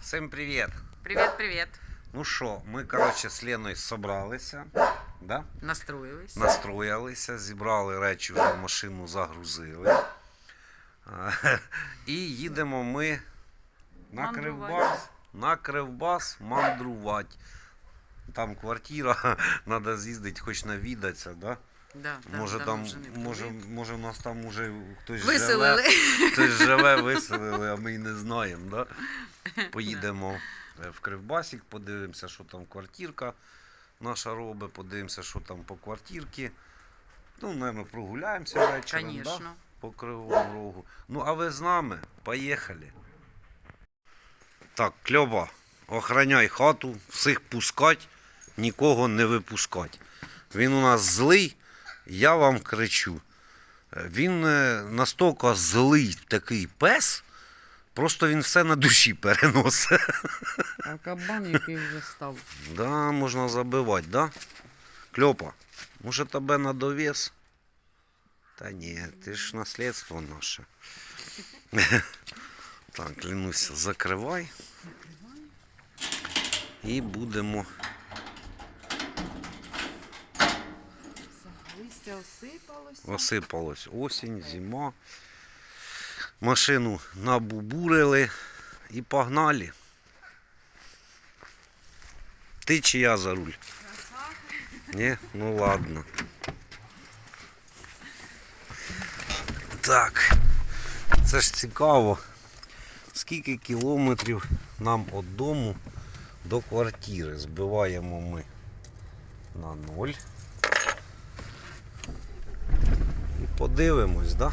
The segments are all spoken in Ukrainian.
Всім привіт! Привет, привет. Ну що, ми, коротше, з Леною зібралися, да? Настроилась. настроїлися, зібрали речі вже в машину, загрузили. І їдемо ми на Кривбас, на Кривбас мандрувати. Там квартира, треба з'їздити, хоч навідатися, да? Да, може, там, вже не може, може, у нас там уже хтось Виселили. живе, хтось живе, виселили, а ми й не знаємо, да? Поїдемо е, в Кривбасік, подивимося, що там квартирка наша робить, подивимося, що там по квартирці. Ну, мабуть, прогуляємося вечором, да? По Кривому Рогу. Ну, а ви з нами? Поїхали. Так, Кльоба, охраняй хату, всіх пускать, нікого не випускать. Він у нас злий, я вам кричу. Е, Він е, настільки злий такий пес, просто він все на душі переносить. А кабан, який вже став. Да, можна забивати, да? Кльопа, може тебе на довес? Та ні, ти ж наслідство наше. Так, клянуся, закривай. І будемо. Листя осипалося. Осипалось осінь, зима. Машину набубурили і погнали. Ти чи я за руль? Ні? Ну ладно. Так. Це ж цікаво. Скільки кілометрів нам від дому до квартири? Збиваємо ми на ноль. І подивимось, да?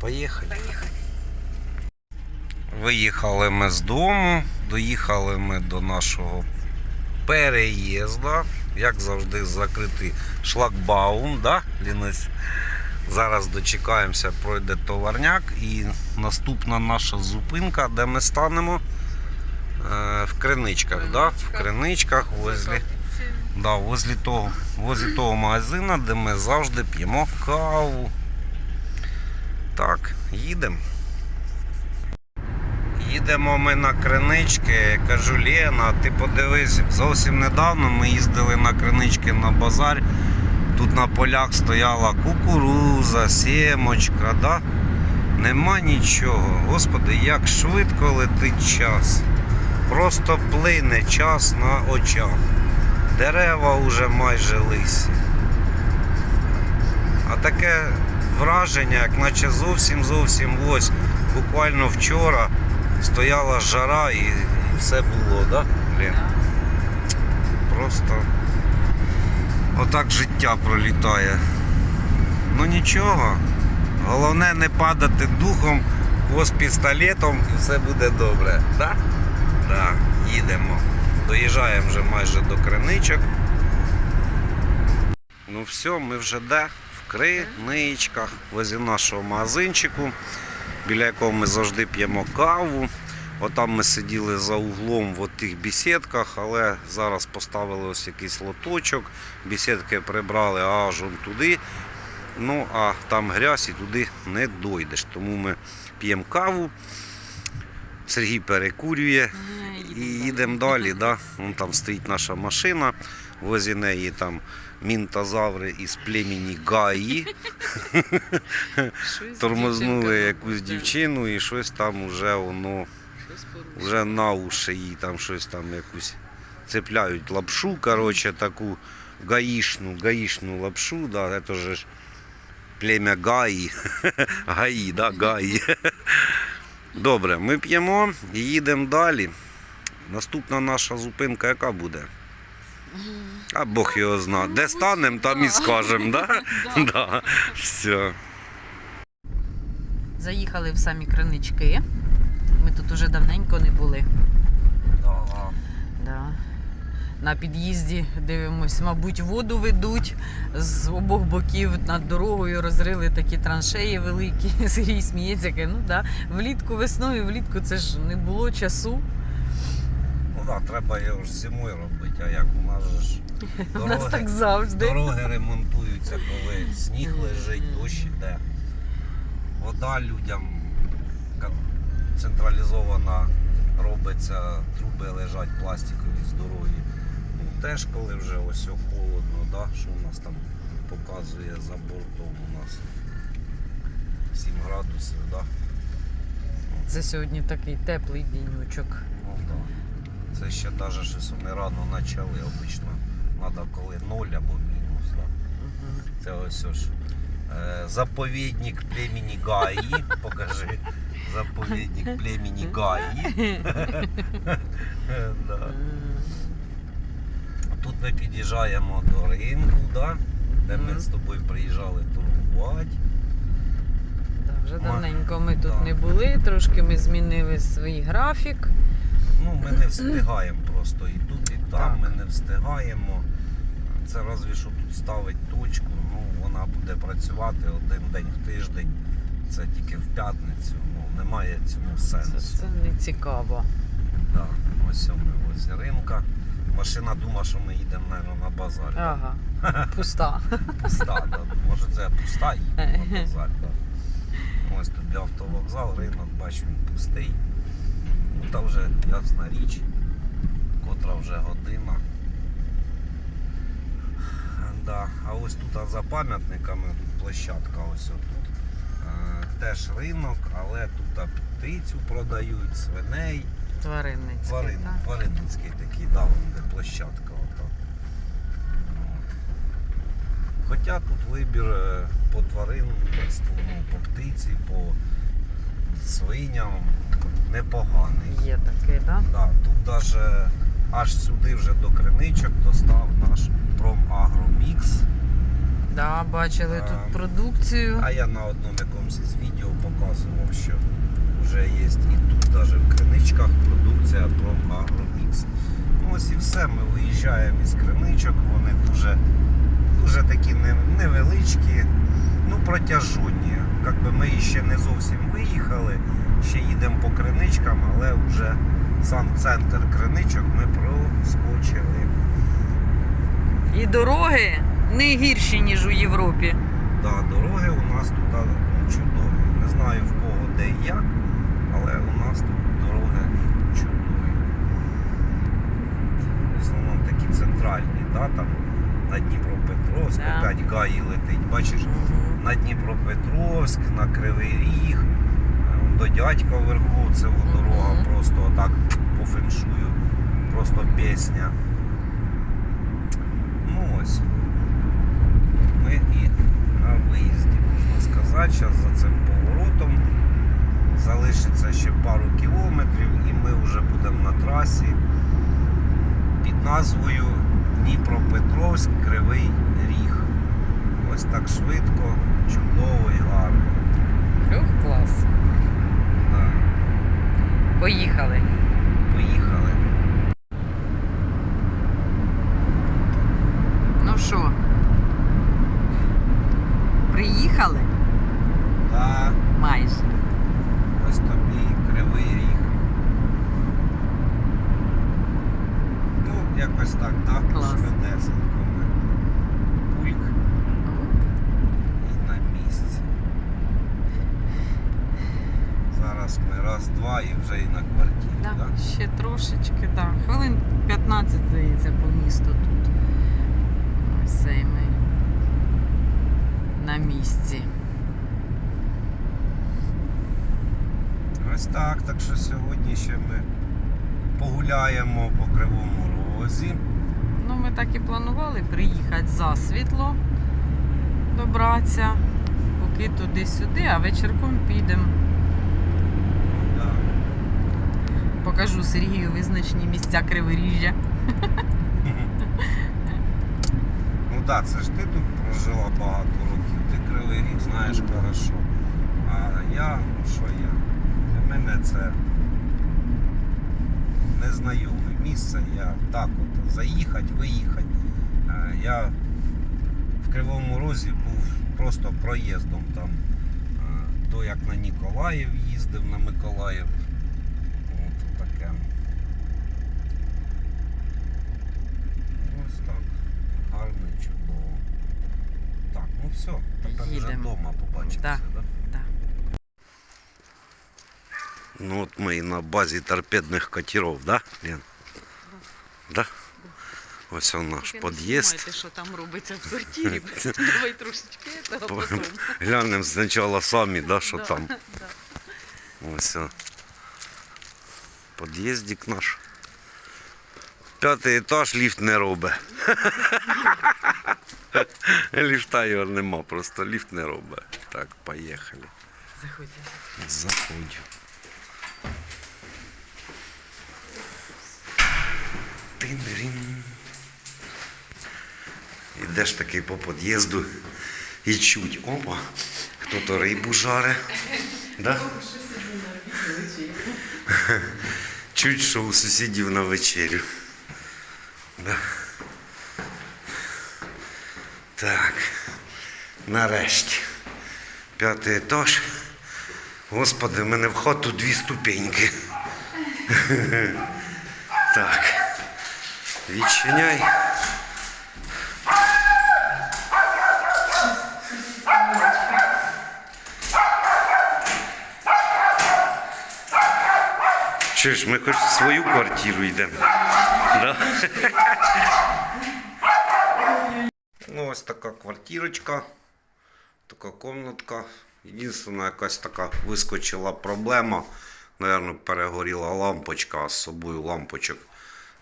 Поїхали. Виїхали ми з дому, доїхали ми до нашого переїзду. Як завжди, закритий шлагбаум, да, Лінусь? Зараз дочекаємося, пройде товарняк і наступна наша зупинка, де ми станемо е, в криничках, да? в криничках возле, да, возле, того, возле того магазина, де ми завжди п'ємо каву. Так, їдемо. Їдемо ми на кринички. Кажу, Лена, ти подивись, зовсім недавно ми їздили на кринички на базар. Тут на полях стояла кукуруза, сімочка, да? Нема нічого. Господи, як швидко летить час. Просто плине час на очах. Дерева вже майже лисі. А таке враження, як наче зовсім зовсім ось буквально вчора стояла жара і, все було, да? Блін, просто отак життя пролітає. Ну нічого. Головне не падати духом, з пістолетом і все буде добре. Да? Да. Доїжджаємо вже майже до криничок. Ну все, ми вже де? В криничках, возле нашого магазинчику, біля якого ми завжди п'ємо каву. Отам ми сиділи за углом в тих бесідках, але зараз поставили ось якийсь лоточок. Бесідки прибрали аж он туди. Ну, а там грязь і туди не дойдеш. Тому ми п'ємо каву. Сергій перекурює. І їдемо далі. Да? Вон там стоїть наша машина, возле неї там мінтозаври із племені Гаї. Тормознули якусь дівчину і щось там уже воно вже на уші їй там щось там якусь цепляють лапшу, коротше, таку гаїшну, гаїшну лапшу, да, це ж плем'я Гаї. Гаї, да, Гаї. Добре, ми п'ємо і їдемо далі. Наступна наша зупинка яка буде? А Бог його зна. Де станемо, там і скажемо, да? Да. Все. Заїхали в самі кринички. Ми тут уже давненько не були. Да. На під'їзді дивимось, мабуть, воду ведуть. З обох боків над дорогою розрили такі траншеї великі. Сергій сміється, каже, ну да. Влітку, весною, влітку це ж не було часу. Ну треба його ж зимою робити, а як у нас ж У нас дороги, так завжди. дороги ремонтуються, коли сніг лежить, дощ іде. Вода людям ка- централізована робиться, труби лежать пластикові здорові. Ну, теж коли вже ось холодно, да? що у нас там показує за бортом у нас 7 градусів, да? Це сьогодні такий теплий денючок. Це ще навіть щось вони рано почали. Обично треба коли 0 або мінус. Да? Мгм. Це ось ось. Е, заповідник племені Гаї. Покажи. Заповідник племені Гаї. Да. Тут ми під'їжджаємо до ринку, да? де ми з тобою приїжджали торгувати. Да, вже давненько ми тут да. не були, трошки ми змінили свій графік. Ну, ми не встигаємо просто і тут, і там Так. ми не встигаємо. Це разві що тут ставить точку, ну вона буде працювати один день в тиждень. Це тільки в п'ятницю. Ну, немає цьому сенсу. це не цікаво. Да. Ось ми возі ринка. Машина думає, що ми їдемо мабуть, на базар. Ага, пуста. Пуста, да. Може це пуста їде на базар. Да. Ось тобі автовокзал, ринок, бачу, він пустий. Та вже ясна річ, котра вже година. Да. А ось тут за пам'ятниками площадка ось отут. Е, теж ринок, але тут птицю продають, свиней. Тваринницький, Тварин, так? тваринницький такий, да, вон де площадка. Ото. Хоча тут вибір е, по тваринництву, ну, по птиці, по свиням непоганий. Є такий, так? Да, тут даже аж сюди вже до криничок достав наш Промагромікс. Да, бачили А, тут продукцію. А я на одному якомусь із відео показував, що вже є і тут навіть в криничках продукція Промагромікс. Ну ось і все. Ми виїжджаємо із криничок, вони дуже, дуже такі невеличкі, ну протяжні. Якби ми ще не зовсім виїхали, ще їдемо по криничкам, але вже сам центр криничок ми проскочили. І дороги не гірші, ніж у Європі. Да, дороги у нас тут ну, чудові. Не знаю в кого де і як, але у нас тут дороги чудові. В основному такі центральні, да, там на Дніпропетровськ, Да. опять Гаї летить. Бачиш, на Дніпропетровськ, на Кривий Ріг, е, до дядька вверху, це дорога просто так по феншую, просто пісня. Ну ось. Ми і на виїзді, можна сказати. Зараз за цим поворотом залишиться ще пару кілометрів і ми вже будемо на трасі під назвою Дніпропетровськ Кривий Ріг. Ось так швидко, чудово і гарно. Ух, клас. Да. Поїхали. Поїхали. Ну що? Приїхали? Да, Майже. ось тобі Кривий Ріг. Ну, якось так, так, Клас. швидесенько ми. Пульк і на місці. Зараз ми раз-два і вже і на квартирі. Да, Да? Ще трошечки, так. Хвилин 15, здається, по місту тут. Ось цей ми на місці. Ось так. Так що сьогодні ще ми погуляємо по Кривому Розі. Ну, ми так і планували приїхати засвітло, добратися, поки туди-сюди, а вечірком підемо. Да. Покажу Сергію визначні місця Криворіжжя. Ну так, да, це ж ти тут прожила багато років, ти кривий рік знаєш хорошо. А я, ну що я? Для мене це незнайоме місце. Я так от заїхати, виїхати. Е, Я в Кривому Розі був просто проїздом там. е, То як на Ніколаїв їздив, на Миколаїв. От таке. Ось так. Гарно і чудово. Так, ну все, тепер вже вдома побачимося, Да. да? Да. Ну от ми і на базі торпедних катерів, да, Лен? Да? Ось он наш під'їзд. знімайте, що там робиться в квартирі. Давай трошечки этого По- потом. Глянемо спочатку самі, да, що Да, там. да. Ось. Під'їздик наш. П'ятий етаж ліфт не робить. Ліфта його нема, просто ліфт не робить. Так, поїхали. Заходь. Заходь. Ідеш такий по під'їзду і чуть, опа, хто-то рибу жаре. Да? Чуть що у сусідів на вечерю. Да. Так. Нарешті. П'ятий етаж. Господи, в мене в хату дві ступеньки. Так. Відчиняй. Чи ж ми хоч в свою квартиру йдемо? Да? Ну, ось така квартирочка, така комнатка. Єдина якась така вискочила проблема. Наверно, перегоріла лампочка, а з собою лампочок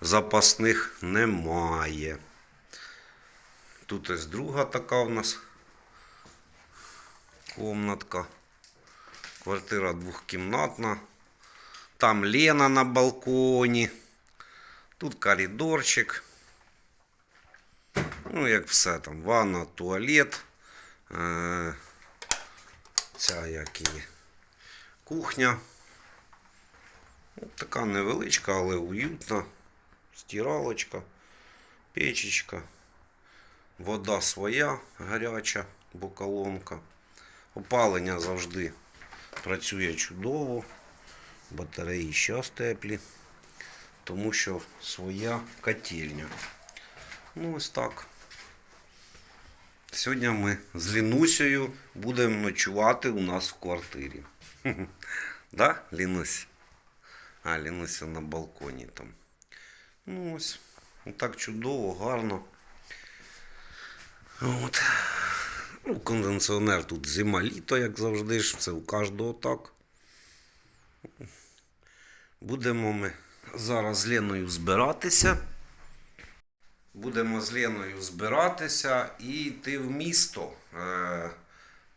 запасних немає. Тут ось друга така у нас комнатка. Квартира двохкімнатна. Там Лена на балконі. Тут коридорчик. Ну, як все там. Ванна, туалет. Е- ця як і кухня. От така невеличка, але уютна. Стиралочка, печечка. Вода своя гаряча, бо колонка. Опалення завжди працює чудово. Батареї зараз теплі. Тому що своя котельня. Ну, ось так. Сьогодні ми з Лінусею будемо ночувати у нас в квартирі. Да, Лінусь? А, Лінуся на балконі там. Ну ось. Так чудово, гарно. От. Ну, кондиціонер тут зима-літо, як завжди ж, це у кожного так. Будемо ми зараз з Леною збиратися. Будемо з Леною збиратися і йти в місто. Е,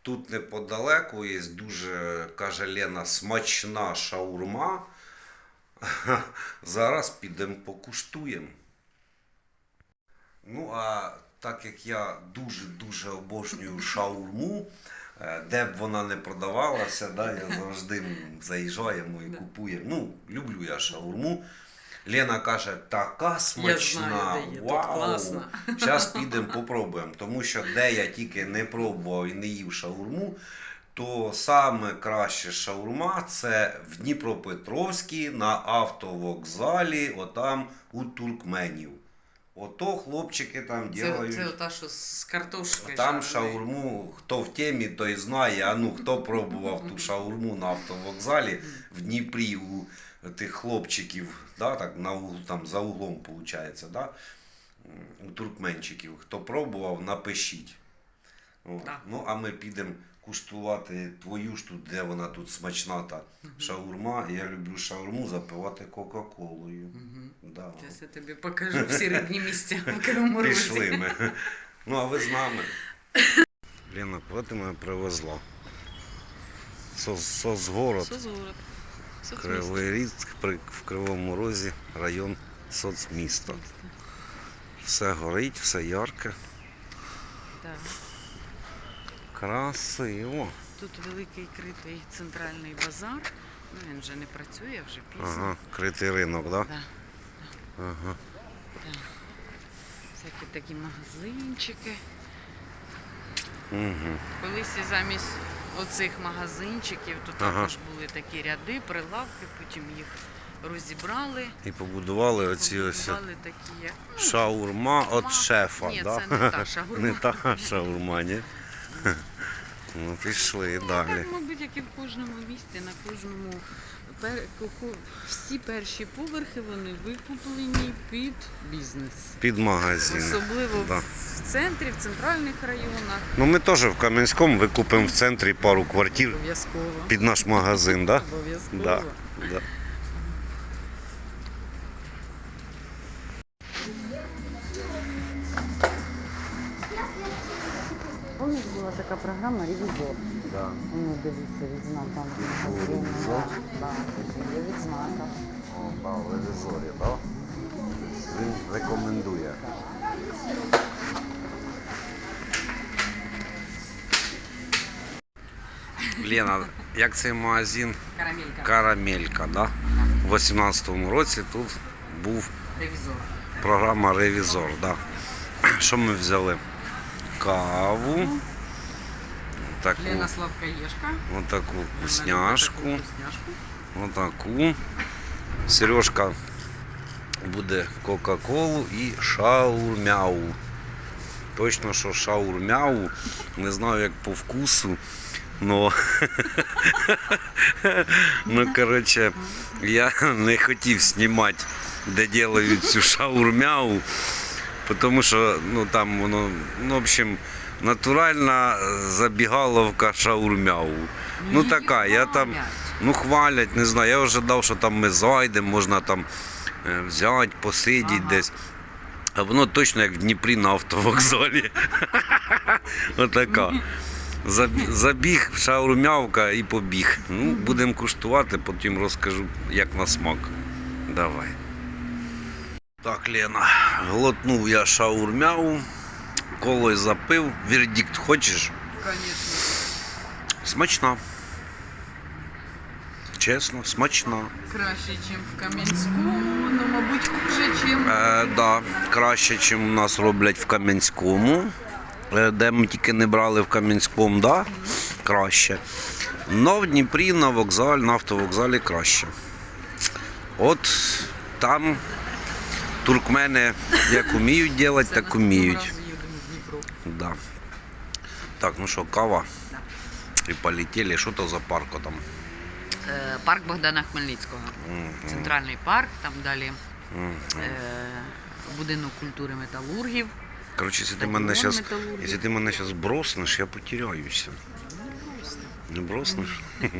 Тут неподалеку є дуже, каже Лена, смачна шаурма. Зараз підемо покуштуємо. Ну, а так як я дуже-дуже обожнюю шаурму, е, де б вона не продавалася, да, я завжди заїжджаємо і купуємо. Ну, люблю я шаурму. Лена каже, така смачна. Я знаю, Вау! Зараз підемо попробуємо, тому що де я тільки не пробував і не їв шаурму, то саме краще шаурма це в Дніпропетровській на автовокзалі, отам у туркменів. Ото хлопчики там Це, ділають. це та, що з картошкою. Там шаурму, хто в темі, той знає. А ну хто пробував ту шаурму на автовокзалі в Дніпрі у тих хлопчиків, да, так, на углу, там за углом виходить, да, у туркменчиків. Хто пробував, напишіть. Так. Ну, а ми підемо куштувати твою ж тут, де вона тут смачна та шаурма. Я люблю шаурму запивати Кока-Колою. Да. Зараз я тобі покажу всі рідні місця в Кривому Розі. Пішли ми. Ну, а ви з нами. Лена, куди ти мене привезла? Соц, соцгород. Кривий Ріг, при- в Кривому Розі, район соцміста. Все горить, все ярке, Так. Красиво. Тут великий критий центральний базар. Ну, він вже не працює, вже пізно. Ага, критий ринок, так? Да? Да. Ага. Всякі такі магазинчики. Угу. Колись і замість оцих магазинчиків тут Ага. також були такі ряди, прилавки, потім їх розібрали. І побудували оці ось такі. як, ну, шаурма від шефа, Ні, да? це не та шаурма. Не та шаурма, ні? Ну, пішли далі. Так, мабуть, як і в кожному місті, на кожному пер... всі перші поверхи вони викуплені під бізнес. Під магазин. Особливо Да. в центрі, в центральних районах. Ну ми теж в Кам'янському викупимо в центрі пару квартир під наш магазин, так? Обов'язково. Да. Да. Програма Ревізор. Да. Ну, дивіться, відзнак там. Ревізор? Так, є відзнака. О, да, в ревізорі, так? Він рекомендує. Лена, як цей магазин Карамелька. Карамелька, да? У 18-му році тут був Ревізор. програма Ревізор, да. Що ми взяли? Каву, таку, Лена Славкаєшка. отаку вкусняшку. Вкусняшку. Отаку. Сережка буде Кока-Колу і шаурмяу. Точно, що шаурмяу. Не знаю, як по вкусу. Но, ну, коротше, я не хотів знімати, де делають цю шаурмяу, тому що ну, там воно, ну, в общем, натуральна забігаловка шаурмяу. Ну, така, я там-. Ну, хвалять, не знаю. Я ожидав, що там ми зайдемо, можна там е, взяти, посидіти Ага. десь. А воно точно як в Дніпрі на автовокзалі. Отака. Забіг, шаурмявка і побіг. Ну, будемо куштувати, потім розкажу, як на смак. Давай. Так, Лена, глотнув я шаурмяву, колою запив. Вердикт хочеш? Конечно. Смачна. Чесно, смачна. Краще, ніж в Кам'янському, ну, мабуть, хуже, ніж. Е, да, краще, ніж у нас роблять в Кам'янському. Е, де ми тільки не брали в Кам'янському, да? краще. Но в Дніпрі на вокзалі, на автовокзалі краще. От там туркмени як вміють робити, так вміють. Да. Так, ну що, кава. І полетіли. Що то за парк там? Е, Парк Богдана Хмельницького. Центральний парк, там далі е, будинок культури металургів. Коротше, якщо ти мене зараз. Якщо ти мене зараз броснеш, я потеряюся. Не броснеш?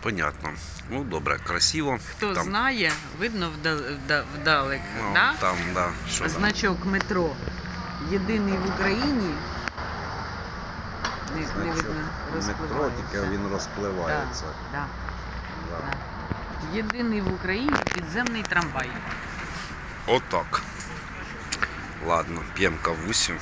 Понятно. Ну добре, красиво. Хто Там. знає, видно вда- вда- вдалек. Ну, да? Там, да. Що там? Значок метро. Єдиний в Україні. Не, не видно, Метро, розпливається. тільки він розпливається. Да, Да. да. Єдиний в Україні підземний трамвай. Отак. Ладно, п'ємо кавусю.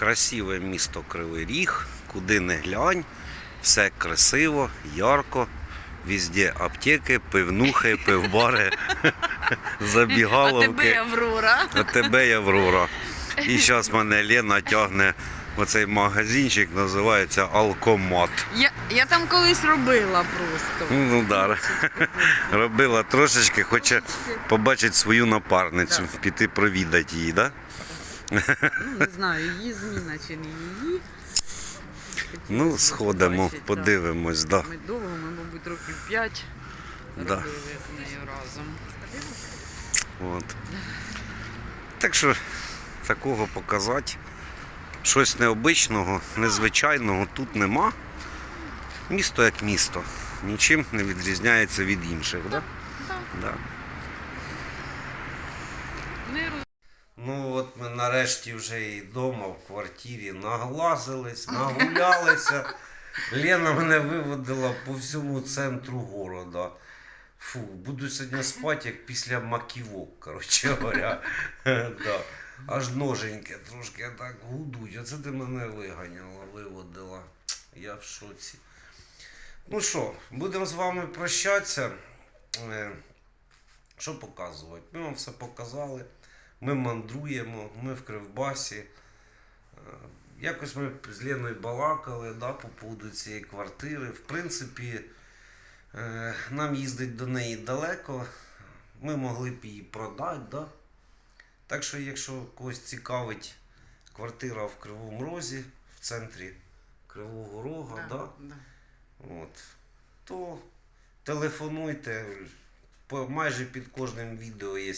Красиве місто Кривий Ріг, куди не глянь, все красиво, ярко, везде аптеки, пивнухи, пивбари, А тебе забігаловки. Аврора. А тебе я Аврора. І зараз мене Лена тягне в оцей магазинчик, називається Алкомат. Я, я там колись робила просто. Ну, да. Робила трошечки, хоче побачити свою напарницю, піти провідати її, да? Ну, не знаю, її зміна чи не її. Ну, Хотілося сходимо, побачити, да. подивимось, да. Ми довго, ми, мабуть, років 5 Да. робили з нею разом. От. Так що такого показати. Щось необичного, незвичайного тут нема. Місто як місто. Нічим не відрізняється від інших, да? Да. Да. Не роз- Ну от ми нарешті вже і вдома в квартирі наглазились, нагулялися. Лена мене виводила по всьому центру города. Фу, буду сьогодні спати, як після маківок, коротше говоря. да. Аж ноженьки трошки так гудуть. Оце ти мене виганяла, виводила. Я в шоці. Ну що, будемо з вами прощатися. Е, Що показувати? Ми вам все показали. Ми мандруємо, ми в Кривбасі. Е, Якось ми з Леною балакали да, по поводу цієї квартири. В принципі, е, нам їздить до неї далеко. Ми могли б її продати, да? Так що, якщо когось цікавить квартира в Кривому Розі, в центрі Кривого Рога, да, да. От. То телефонуйте. Майже під кожним відео є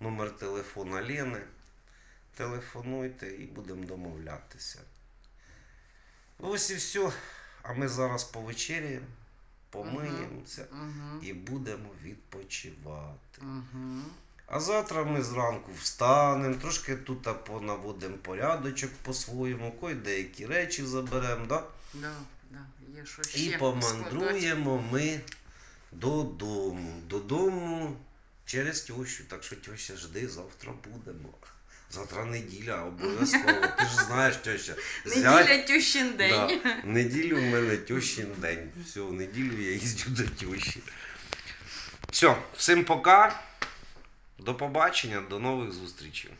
номер телефона Лени. Телефонуйте і будемо домовлятися. Ось і все. А ми зараз повечеряємо, помиємося Угу. і будемо відпочивати. Угу. А завтра ми зранку встанемо, трошки тут понаводимо порядочок по-своєму, кой деякі речі заберемо, да? Да, да. Є що ще і складати. помандруємо ми додому. Додому через тещу. Так що теща жди, завтра будемо. Завтра неділя, обов'язково. Ти ж знаєш, теща. Неділя тющин день. Да. Неділю в мене тющин день. Все, в неділю я їздю до тещі. Все, всім пока. До побачення, до нових зустрічей.